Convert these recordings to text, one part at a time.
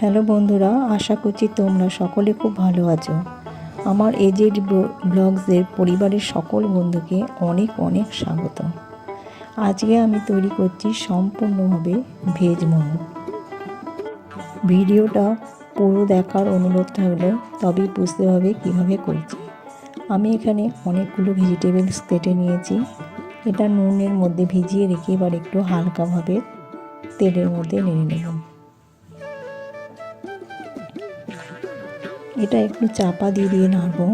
Hello বন্ধুরা, আশা করছি তোমরা সকলে খুব ভালো আছো। আমার এজেড ব্লগসের পরিবারের সকল বন্ধুকে অনেক অনেক স্বাগত। আজকে আমি তৈরি করছি সম্পূর্ণভাবে ভেজ মোমো। ভিডিওটা পুরো দেখার অনুরোধ থাকল তবেই বুঝতে হবে কীভাবে করছি। আমি এখানে অনেকগুলো ভেজিটেবলস কেটে নিয়েছি। এটা নুনের মধ্যে ভিজিয়ে রেখে এবার একটু হালকাভাবে তেলের মধ্যে নেড়ে নেব এটা একটু চাপা দিয়ে দিয়ে নাড়বো।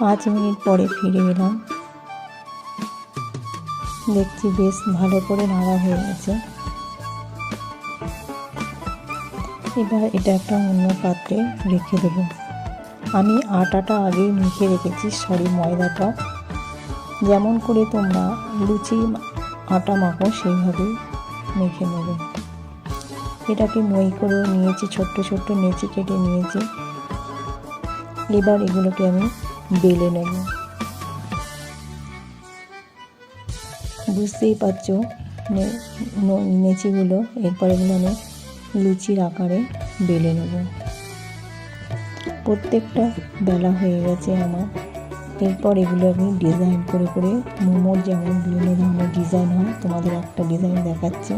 পাঁচ মিনিট পরে ফিরে এলাম। দেখছি বেশ ভালো করে নাড়া হয়ে গেছে। এবার এটা একটা অন্য পাত্রে রেখে দেব। আমি আটাটা আগেই মেখে রেখেছি, সরি ময়দাটা। যেমন করে তোমরা লুচি, আটা মাখো, সেইভাবেই মেখে নেবে। এটাকে মই করেও নিয়েছি, ছোট্ট ছোট্ট নেচি কেটে নিয়েছি। এবার এগুলোকে আমি বেলে নেব। বুঝতেই পারছ নেচিগুলো। এরপর এগুলো আমি লুচির আকারে বেলে নেব। প্রত্যেকটা বেলা হয়ে গেছে আমার। এরপর এগুলো আমি ডিজাইন করে করে মোমোর যেমন বিভিন্ন ধরনের ডিজাইন হয়, তোমাদের একটা ডিজাইন দেখাচ্ছে।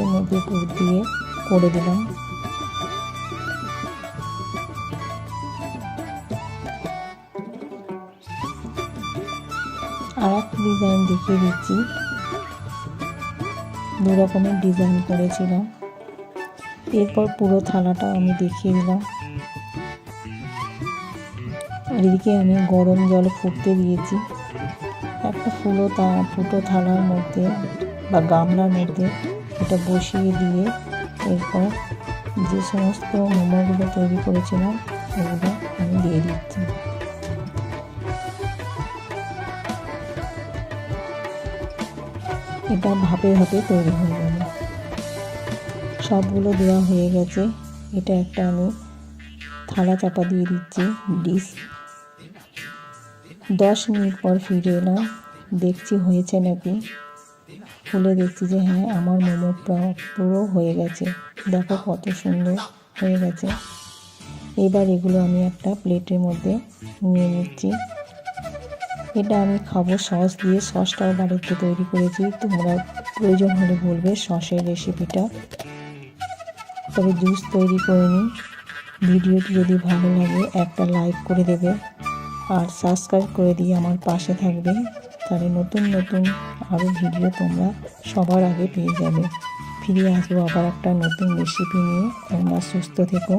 এর মধ্যে দিয়ে করে দিলাম। আর ডিজাইন দেখিয়ে দিচ্ছি। দু রকমের ডিজাইন করেছিলাম এরপর পুরো থালাটা আমি দেখিয়ে দিলাম। এদিকে আমি গরম জল ফুটতে দিয়েছি। একটা ফুলো তা, ফুটো থালার মধ্যে বা গামলার মধ্যে এটা বসিয়ে দিয়ে এরপর যে সমস্ত মোমোগুলো তৈরি করেছিলাম, ওগুলো আমি দিয়ে দিচ্ছি। এটা ভাপে ভাপে তৈরি হয়ে যাবে। সবগুলো দেওয়া হয়ে গেছে। এটা একটা আমি থালা চাপা দিয়ে দিচ্ছি, ডিশ। দশ মিনিট পর ফিরে এলাম। দেখছি হয়েছে নাকি? খুলে দেখছি যে হ্যাঁ আমার মোমো পুরো হয়ে গেছে। দেখো কত সুন্দর হয়ে গেছে। এবার এগুলো আমি একটা প্লেটের মধ্যে নিয়ে নিচ্ছি। এটা আমি খাব সস দিয়ে। সসটাও বাড়িতে তৈরি করেছি। তোমরা প্রয়োজন হলে বলবে সসের রেসিপিটা। তবে জুস তৈরি করে নিই ভিডিওটি যদি ভালো লাগে, একটা লাইক করে দেবে। আর সাবস্ক্রাইব করে দিয়ে আমার পাশে থাকবে। তাহলে নতুন নতুন আরও ভিডিও তোমরা সবার আগে পেয়ে যাবে। ফিরে আসব আবার একটা নতুন রেসিপি নিয়ে। তোমরা সুস্থ থেকো।